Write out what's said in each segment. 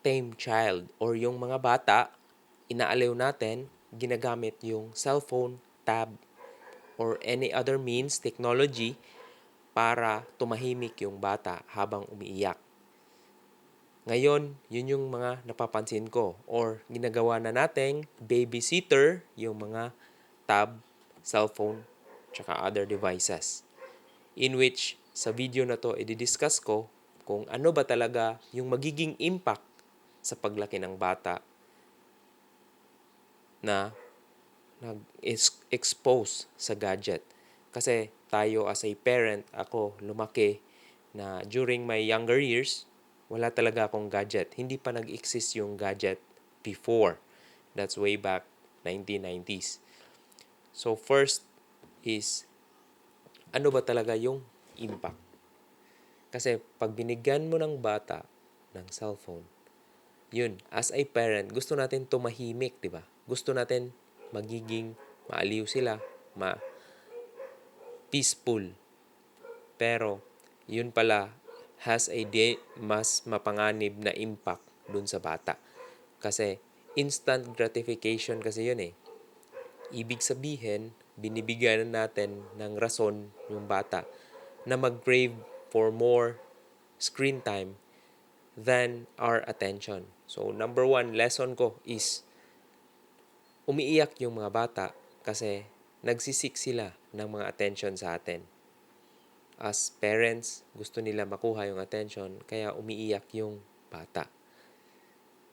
tame child or yung mga bata, inaaliw natin, ginagamit yung cellphone, tab, or any other means, technology, para tumahimik yung bata habang umiiyak. Ngayon, yun yung mga napapansin ko or ginagawa na nating babysitter yung mga tab, cellphone, tsaka other devices. In which, sa video na to, i-discuss ko kung ano ba talaga yung magiging impact sa paglaki ng bata na nag-expose sa gadget. Kasi tayo as a parent, ako lumaki na during my younger years, wala talaga akong gadget. Hindi pa nag-exist yung gadget before. That's way back 1990s. So first is, ano ba talaga yung impact? Kasi pag binigyan mo ng bata ng cellphone, yun, as a parent, gusto natin tumahimik, di ba? Gusto natin magiging maaliw sila, ma peaceful. Pero, yun pala has a day, mas mapanganib na impact dun sa bata. Kasi, instant gratification kasi yun eh. Ibig sabihin, binibigyan natin ng rason yung bata na mag-crave for more screen time than our attention. So, number one lesson ko is umiiyak yung mga bata kasi nagsisik sila ng mga attention sa atin. As parents, gusto nila makuha yung attention, kaya umiiyak yung bata.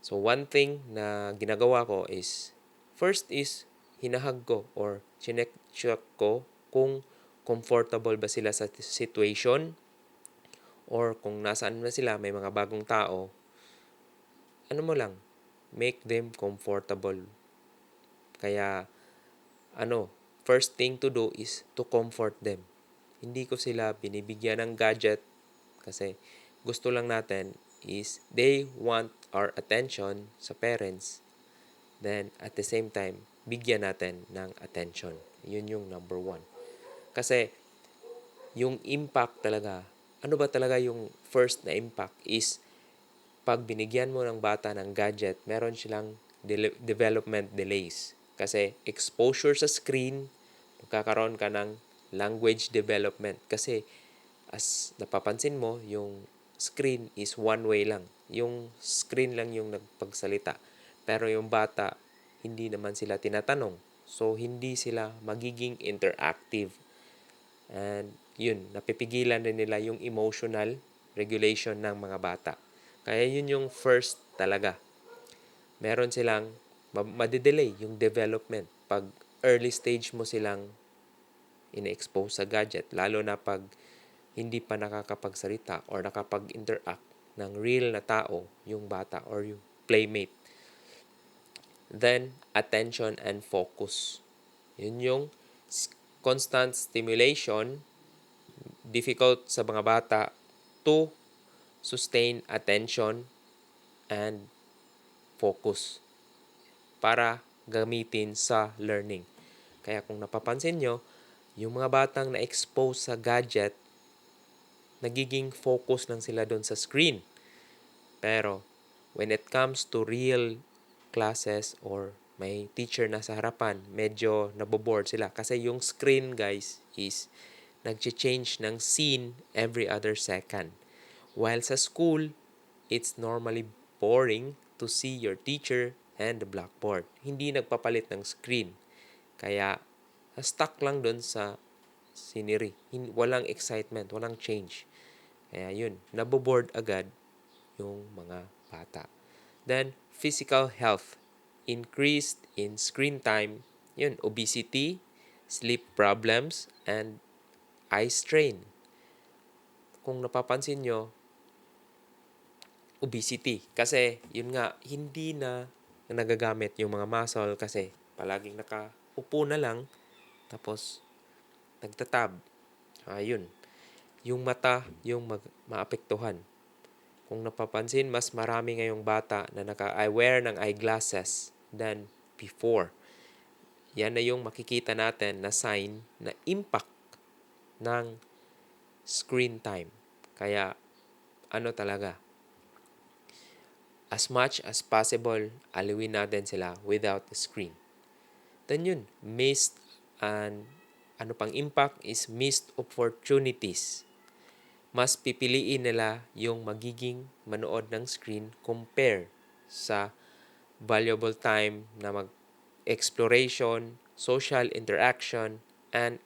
So, one thing na ginagawa ko is, first is, hinahag ko or chinek ko kung comfortable ba sila sa situation or kung nasaan na sila, may mga bagong tao, ano mo lang, make them comfortable. Kaya, ano, first thing to do is to comfort them. Hindi ko sila binibigyan ng gadget kasi gusto lang natin is they want our attention sa parents. Then, at the same time, bigyan natin ng attention. Yun yung number one. Kasi, yung impact talaga, ano ba talaga yung first na impact is pag binigyan mo ng bata ng gadget, meron silang de- development delays. Kasi exposure sa screen, magkakaroon ka ng language development. Kasi as napapansin mo, yung screen is one way lang. Yung screen lang yung nagpagsalita. Pero yung bata, hindi naman sila tinatanong. So, hindi sila magiging interactive. And yun, napipigilan din nila yung emotional regulation ng mga bata. Kaya yun yung first talaga. Meron silang madidelay yung development pag early stage mo silang ina-expose sa gadget. Lalo na pag hindi pa nakakapagsalita or nakapag-interact ng real na tao, yung bata or yung playmate. Then, attention and focus. Yun yung constant stimulation, difficult sa mga bata to sustain attention and focus para gamitin sa learning. Kaya kung napapansin nyo, yung mga batang na-expose sa gadget, nagiging focus lang sila doon sa screen. Pero, when it comes to real classes or may teacher na sa harapan, medyo naboboard sila. Kasi yung screen, guys, is nag-change ng scene every other second. While sa school, it's normally boring to see your teacher and the blackboard. Hindi nagpapalit ng screen. Kaya, stuck lang doon sa scenery. Walang excitement, walang change. Kaya yun, naboboard agad yung mga bata. Then, physical health increased in screen time, yun, obesity, sleep problems, and eye strain. Kung napapansin nyo, obesity. Kasi, yun nga, hindi na nagagamit yung mga muscle kasi palaging nakaupo na lang, tapos nagtatab. Ayun. Yung mata, yung mag, maapektuhan. Kung napapansin, mas marami ngayong bata na naka-wear ng eyeglasses than before. Yan na yung makikita natin na sign na impact ng screen time. Kaya, ano talaga, as much as possible, aliwin natin sila without the screen. Then yun, missed and ano pang impact is missed opportunities. Mas pipiliin nila yung magiging manood ng screen compare sa valuable time na mag exploration, social interaction, and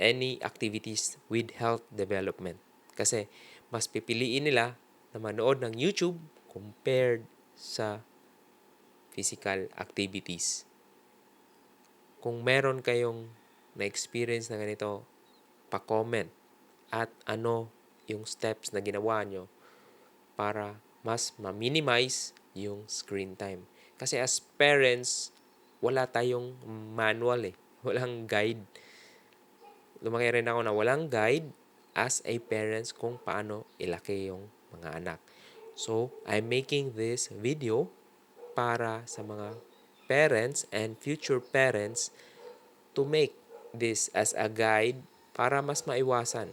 any activities with health development. Kasi mas pipiliin nila na manood ng YouTube compared sa physical activities. Kung meron kayong na-experience na ganito, pa-comment at ano yung steps na ginawa nyo para mas ma-minimize yung screen time. Kasi as parents, wala tayong manual eh. Walang guide. Lumaki rin ako na walang guide as a parents kung paano ilaki yung mga anak. So, I'm making this video para sa mga parents and future parents to make this as a guide para mas maiwasan.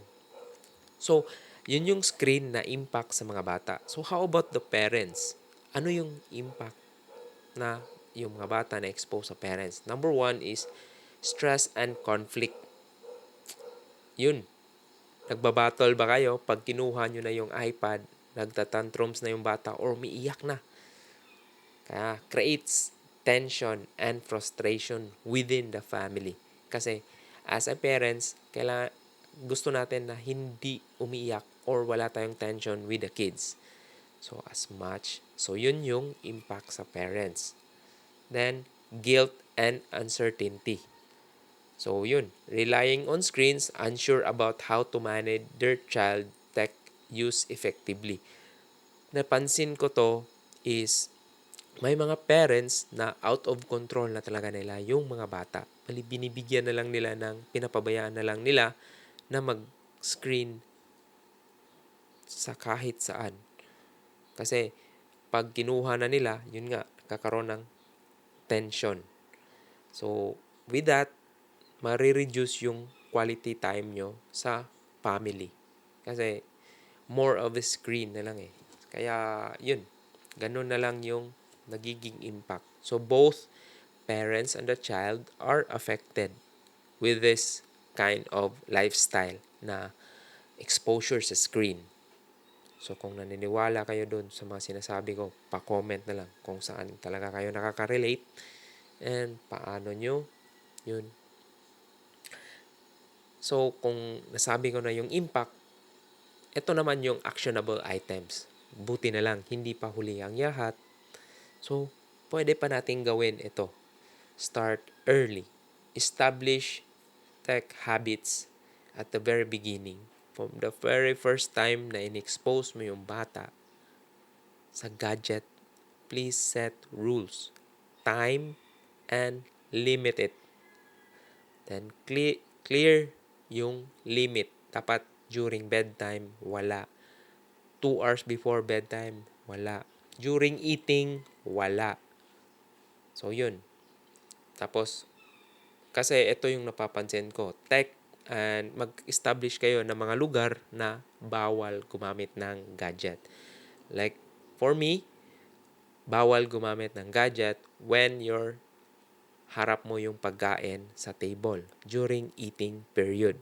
So, yun yung screen na impact sa mga bata. So, how about the parents? Ano yung impact na yung mga bata na expose sa parents? Number one is stress and conflict. Yun. Nagbabattle ba kayo pag kinuha nyo na yung iPad, nagtatantrums na yung bata or umiiyak na? Kaya creates tension and frustration within the family. Kasi as a parents, kailangan, gusto natin na hindi umiiyak or wala tayong tension with the kids. So as much, so yun yung impact sa parents. Then, guilt and uncertainty. So yun, relying on screens, unsure about how to manage their child tech use effectively. Napansin ko to is may mga parents na out of control na talaga nila yung mga bata. Bali, binibigyan na lang nila ng, pinapabayaan na lang nila na mag-screen sa kahit saan. Kasi pag kinuha na nila, yun nga, kakaroon ng tension. So, with that, marireduce yung quality time nyo sa family. Kasi more of a screen na lang eh. Kaya yun, ganun na lang yung nagiging impact. So both parents and the child are affected with this kind of lifestyle na exposure sa screen. So kung naniniwala kayo doon sa mga sinasabi ko, pa-comment na lang kung saan talaga kayo nakaka-relate and paano nyo yun. So kung nasabi ko na yung impact, ito naman yung actionable items. Buti na lang, hindi pa huli ang yahat So, pwede pa nating gawin ito. Start early. Establish tech habits at the very beginning. From the very first time na in-expose mo yung bata sa gadget, please set rules, time, and limit it. Then, clear, clear yung limit. Dapat during bedtime, wala. Two hours before bedtime, wala. During eating, wala. So, yun. Tapos, kasi ito yung napapansin ko, tech and mag-establish kayo ng mga lugar na bawal gumamit ng gadget. Like, for me, bawal gumamit ng gadget when your harap mo yung pagkain sa table during eating period.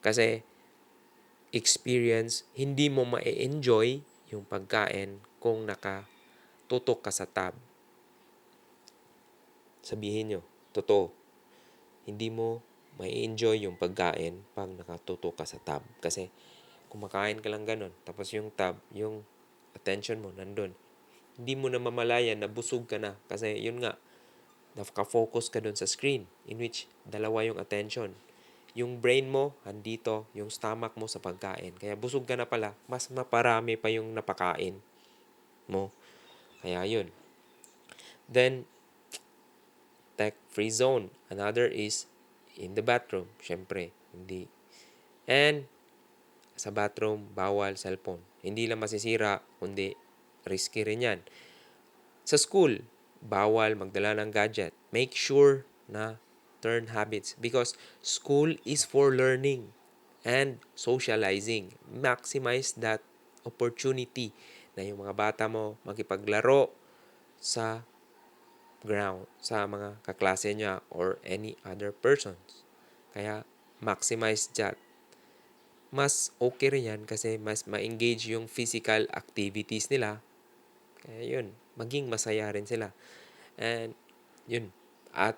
Kasi, experience, hindi mo ma-enjoy yung pagkain kung naka tutok ka sa tab. Sabihin nyo, totoo, hindi mo may enjoy yung pagkain pag nakatutok ka sa tab. Kasi kumakain ka lang ganun, tapos yung tab, yung attention mo nandun. Hindi mo na mamalayan na busog ka na. Kasi yun nga, nakafocus ka dun sa screen in which dalawa yung attention. Yung brain mo, andito, yung stomach mo sa pagkain. Kaya busog ka na pala, mas maparami pa yung napakain mo. Kaya yun. Then, tech-free zone. Another is in the bathroom. Siyempre, hindi. And, sa bathroom, bawal cellphone. Hindi lang masisira, kundi risky rin yan. Sa school, bawal magdala ng gadget. Make sure na turn habits because school is for learning and socializing. Maximize that opportunity na yung mga bata mo makipaglaro sa ground, sa mga kaklase niya or any other persons. Kaya maximize that. Mas okay rin yan kasi mas ma-engage yung physical activities nila. Kaya yun, maging masaya rin sila. And yun, at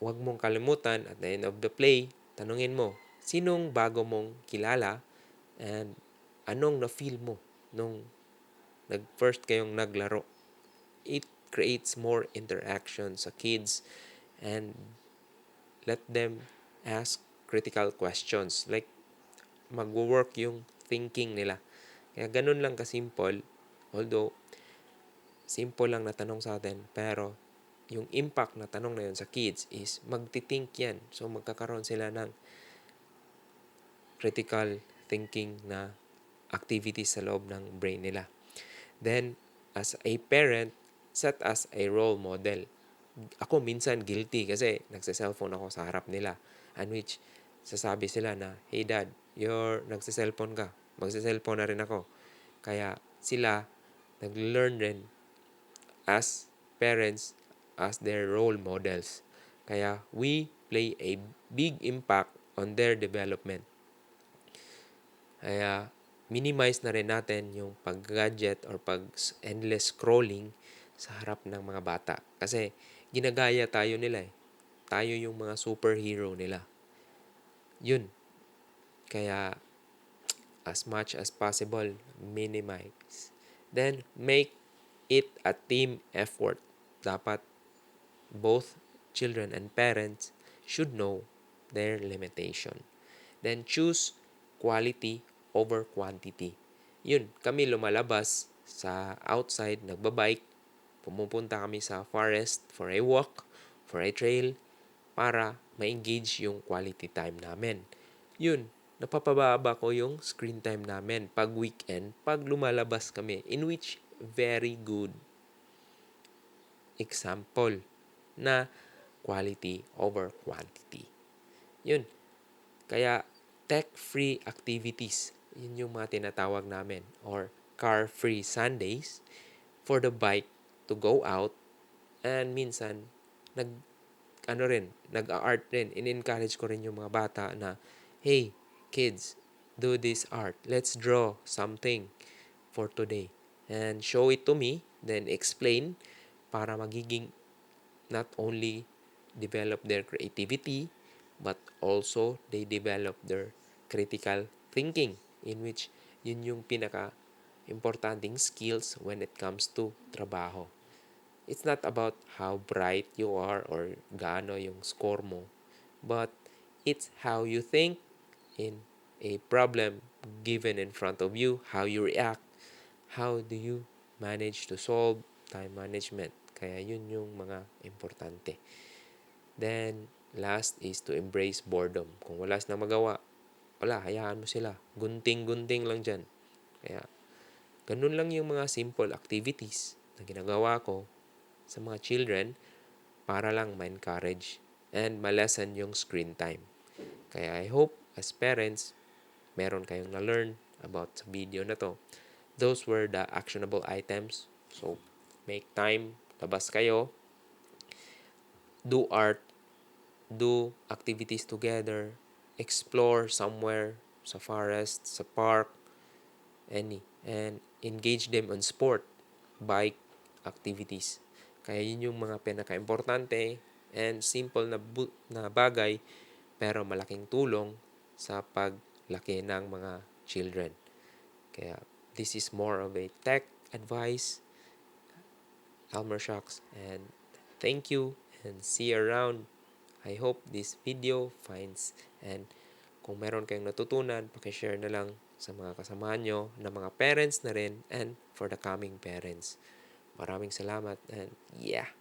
huwag mong kalimutan at the end of the play, tanungin mo, sinong bago mong kilala and anong na-feel mo nung nag-first kayong naglaro. It creates more interaction sa kids and let them ask critical questions. Like, magwo-work yung thinking nila. Kaya ganun lang kasimple. Although, simple lang na tanong sa atin, pero yung impact na tanong na yun sa kids is magti-think yan. So, magkakaroon sila ng critical thinking na activities sa loob ng brain nila. Then, as a parent, set as a role model. Ako minsan guilty kasi nagsa-cellphone ako sa harap nila. And which, sasabi sila na, Hey dad, you're nagsa-cellphone ka. Magsa-cellphone na rin ako. Kaya sila, nag-learn rin as parents, as their role models. Kaya we play a big impact on their development. Kaya minimize na rin natin yung pag-gadget or pag-endless scrolling sa harap ng mga bata. Kasi ginagaya tayo nila eh. Tayo yung mga superhero nila. Yun. Kaya as much as possible, minimize. Then, make it a team effort. Dapat both children and parents should know their limitation. Then, choose quality over quantity. Yun, kami lumalabas sa outside, nagbabike, pumupunta kami sa forest for a walk, for a trail, para ma-engage yung quality time namin. Yun, napapababa ko yung screen time namin pag weekend, pag lumalabas kami, in which very good example na quality over quantity. Yun. Kaya tech-free activities, yun yung mga tinatawag namin or car-free Sundays for the bike to go out and minsan nag ano rin, nag-art rin. In-encourage ko rin yung mga bata na, hey, kids, do this art. Let's draw something for today. And show it to me, then explain para magiging not only develop their creativity, but also they develop their critical thinking in which yun yung pinaka importanting skills when it comes to trabaho. It's not about how bright you are or gaano yung score mo, but it's how you think in a problem given in front of you, how you react, how do you manage to solve time management. Kaya yun yung mga importante. Then, last is to embrace boredom. Kung wala silang magawa, wala, hayaan mo sila. Gunting-gunting lang dyan. Kaya, ganun lang yung mga simple activities na ginagawa ko sa mga children para lang ma-encourage and ma-lessen yung screen time. Kaya I hope as parents, meron kayong na-learn about sa video na to. Those were the actionable items. So, make time, labas kayo, do art, do activities together, explore somewhere sa forest, sa park, any, and engage them on sport, bike activities. Kaya yun yung mga pinaka-importante and simple na, bu- na bagay pero malaking tulong sa paglaki ng mga children. Kaya this is more of a tech advice, Elmer Shocks, and thank you and see you around. I hope this video finds and kung meron kayong natutunan, pakishare na lang sa mga kasamahan nyo na mga parents na rin and for the coming parents. Maraming salamat and yeah.